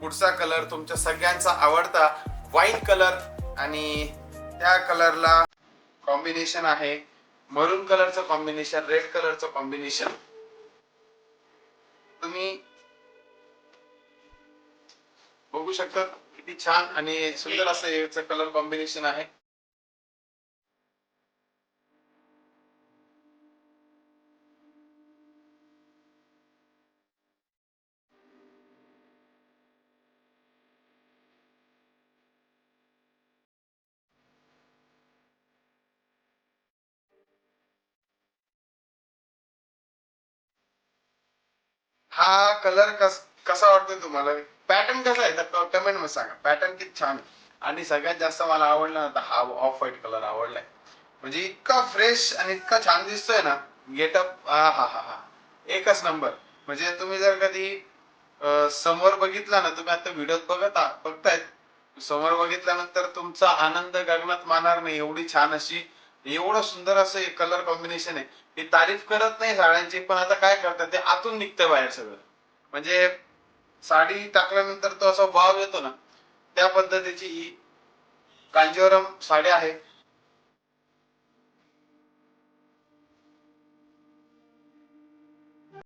पुढचा कलर तुमच्या सगळ्यांचा आवडता वाईन कलर आणि त्या कलरला कॉम्बिनेशन आहे. मरून कलरचं कॉम्बिनेशन रेड कलरचं कॉम्बिनेशन तुम्ही बघू शकता किती छान आणि सुंदर असं याचं कलर कॉम्बिनेशन आहे. हा कलर कस कसा वाटतो तुम्हाला? पॅटर्न कसा आहे? कमेंटमध्ये सांगा. पॅटर्न किती छान आहे. आणि सगळ्यात जास्त मला आवडला ना हा ऑफ व्हाईट कलर आवडलाय. म्हणजे इतका फ्रेश आणि इतका छान दिसतोय ना गेटअप हा हा हा हा. एकच नंबर म्हणजे तुम्ही जर कधी समोर बघितला ना तुम्ही आता व्हिडिओत बघत आ- बघतायत. समोर बघितल्यानंतर तुमचा आनंद गगनात मानणार नाही. एवढी छान अशी एवढं सुंदर असं कलर कॉम्बिनेशन आहे. ही तारीफ करत नाही साड्यांची पण आता काय करतात ते आतून निघतं बाहेर सगळं. म्हणजे साडी टाकल्यानंतर तो असा वाव येतो ना त्या पद्धतीची ही कांजीवरम साडी आहे.